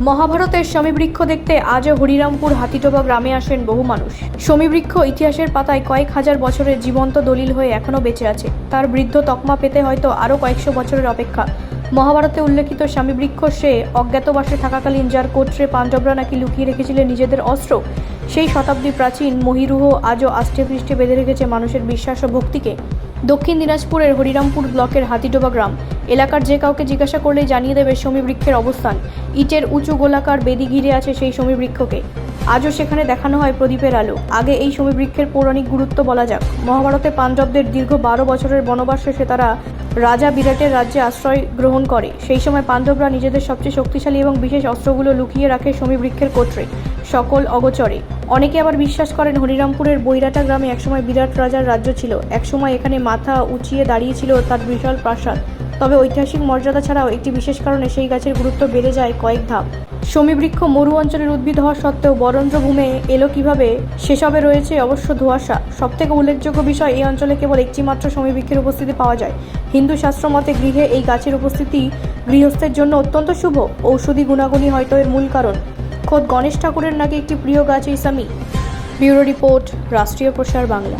মহাভারতের শমীবৃক্ষ দেখতে আজও হরিরামপুর হাতিটোবা গ্রামে আসেন বহু মানুষ। শমীবৃক্ষ ইতিহাসের পাতায় কয়েক হাজার বছরের জীবন্ত দলিল হয়ে এখনও বেঁচে আছে। তার বৃদ্ধ তকমা পেতে হয়তো আরও কয়েকশো বছরের অপেক্ষা। মহাভারতে উল্লেখিত স্বামীবৃক্ষ সে অজ্ঞাতবাসে থাকাকালীন যার কোটরে পাণ্ডবরা নাকি লুকিয়ে রেখেছিলেন নিজেদের অস্ত্র, সেই শতাব্দী প্রাচীন মহিরুহ আজও আষ্টে পৃষ্ঠে বেঁধে রেখেছে মানুষের বিশ্বাস ও ভক্তিকে। দক্ষিণ দিনাজপুরের হরিরামপুর ব্লকের হাতিডোবা গ্রাম। এলাকার যে কাউকে জিজ্ঞাসা করলেই জানিয়ে দেবে সমীবৃক্ষের অবস্থান। ইটের উঁচু গোলাকার বেদি ঘিরে আছে সেই সমীবৃক্ষকে আজও সেখানে দেখানো হয় প্রদীপের আলো। আগে এই সমীবৃক্ষের পৌরাণিক গুরুত্ব বলা যাক। মহাভারতে পাণ্ডবদের দীর্ঘ বারো বছরের বনবাস শেষে তারা রাজা বিরাটের রাজ্যে আশ্রয় গ্রহণ করে। সেই সময় পাণ্ডবরা নিজেদের সবচেয়ে শক্তিশালী এবং বিশেষ অস্ত্রগুলো লুকিয়ে রাখে সমীবৃক্ষের কোটরে সকল অগোচরে। অনেকে আবার বিশ্বাস করেন হরিরামপুরের বৈরাটা গ্রামে একসময় বিরাট রাজার রাজ্য ছিল। একসময় এখানে মাথা উঁচিয়ে দাঁড়িয়েছিল তার বিশাল প্রাসাদ। তবে ঐতিহাসিক মর্যাদা ছাড়াও একটি বিশেষ কারণে সেই গাছের গুরুত্ব বেড়ে যায় কয়েক ধাপ। সমীবৃক্ষ মরু অঞ্চলের উদ্ভিদ হওয়া সত্ত্বেও বরেন্দ্রভূমে এলো কীভাবে, সেসবে রয়েছে অবশ্য ধোঁয়াশা। সবথেকে উল্লেখযোগ্য বিষয়, এই অঞ্চলে কেবল একটি মাত্র সমীবৃক্ষের উপস্থিতি পাওয়া যায়। হিন্দু শাস্ত্র মতে গৃহে এই গাছের উপস্থিতি গৃহস্থের জন্য অত্যন্ত শুভ। ঔষধি গুণাগুণই হয়তো এর মূল কারণ। খোদ গণেশ ঠাকুরের নাকি একটি প্রিয় গাছ এই সামি? ব্যুরো রিপোর্ট, রাষ্ট্রীয় প্রসার বাংলা।